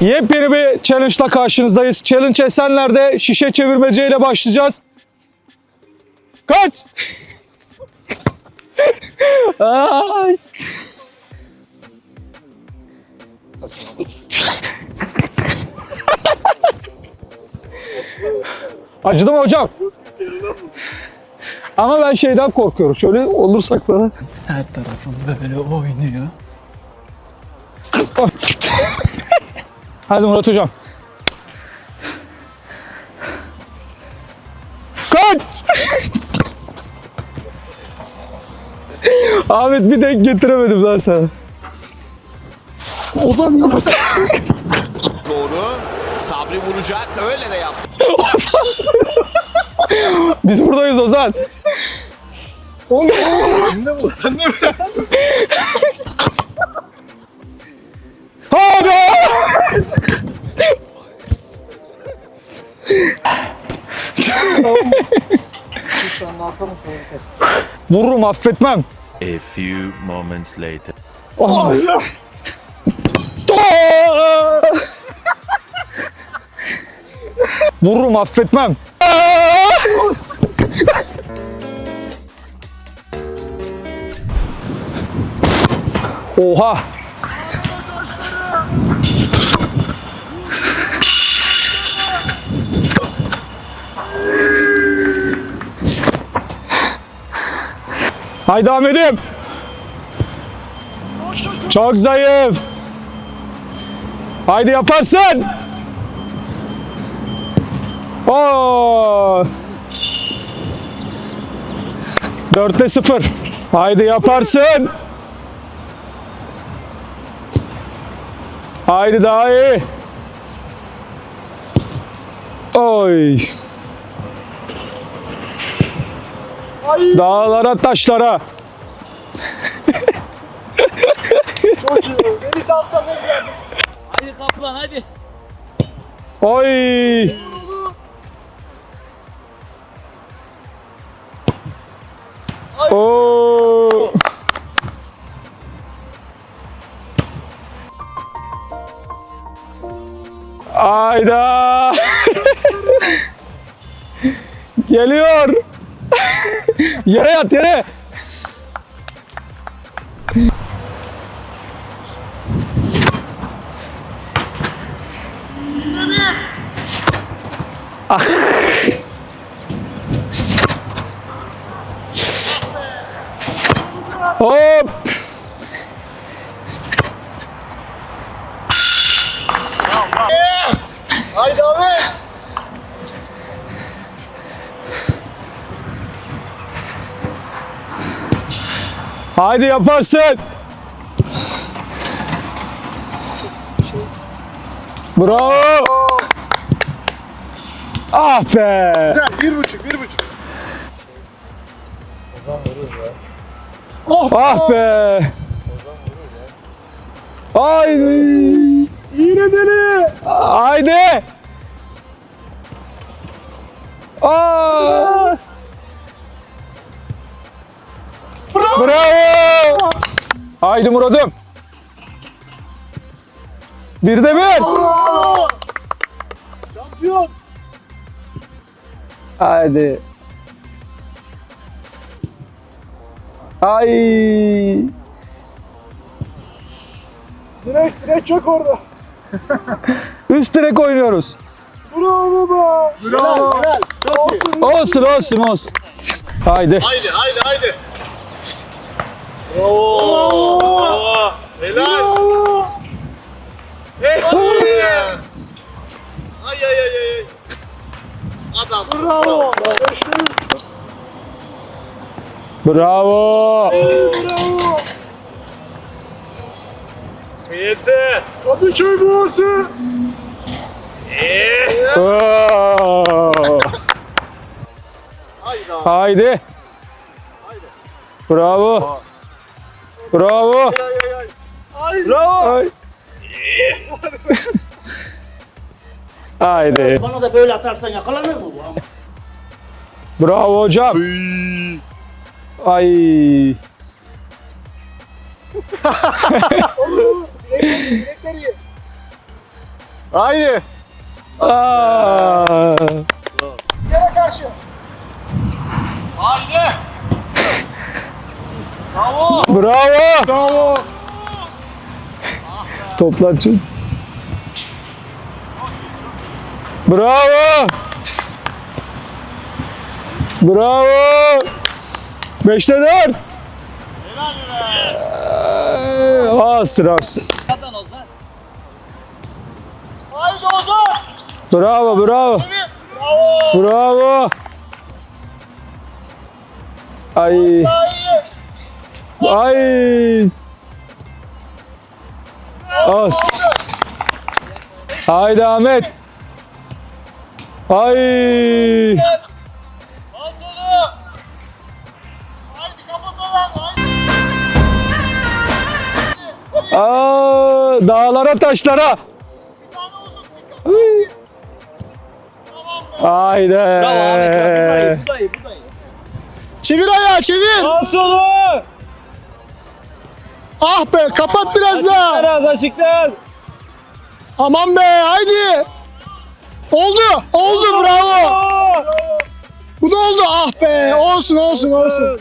Yepyeni bir challenge ile karşınızdayız. Challenge Esenler'de şişe çevirmece ile başlayacağız. Kaç! Ay. Acıdı mı hocam? Ama ben şeyden korkuyorum. Şöyle olursak falan. Her tarafım böyle oynuyor. Hadi Murat hocam. Kaç! Ahmet bir denk getiremedim lan sana. Doğru. Sabri vuracak. Öyle de yaptı. Biz buradayız Ozan. Hadi! Vururum affetmem. A few moments later. Oh. Vururum affetmem. Oha. Haydi Ahmet'im. Çok zayıf. Haydi yaparsın. Oo. Dörtte sıfır. Haydi yaparsın. Haydi daha iyi. Oy. Dağlara taşlara. Hadi kaplan hadi. Oy. Oo. Ayda. Geliyor. やれやってやれ。あお Haydi yaparsın. Bravo. Ah be. Bir buçuk, bir buçuk. Ah be. Haydi. Yine deli. Haydi. Aa. Bravo. Haydi Murat'ım. Bir de bir. Şampiyon. Haydi. Ay. Direkt, direkt çok orada. Üst direk oynuyoruz. Bravo be. Bravo. Helal, helal. Çok iyi. Olsun olsun olsun. Haydi. Haydi, haydi, haydi. Bravo. Helal. Bravo. Ay ay ay ay. Adam. Bravo. Bravo. Kadıköy Boğası. Oo. Haydi. Haydi. Bravo. Bravo. Ay ay ay. Ay. Bravo. Ay. Haydi. Bana da böyle atarsan yakalanır mı bu? Bravo hocam. Ay. Bilekleri ye. Haydi. Aa. Bravo. Bravo. Bravo. Toplar çok. Bravo. Bravo. Beşte dört. Az az. Zaten Ozan. Haydi Ozan. Bravo bravo. Bravo. Bravo. Ay. Ay. Haydi Ahmet. Ay. Solu. Haydi Ozan. Haydi. Aa, dağlara taşlara. Be. Haydi. Bravo Ahmet. Buradayım buradayım buradayım. Çevir ayağı çevir. Al solu. Ah be kapat biraz daha. Biraz açıklar. Aman be haydi. Oldu. Oldu bravo. Bu da oldu. Ah be olsun olsun olsun.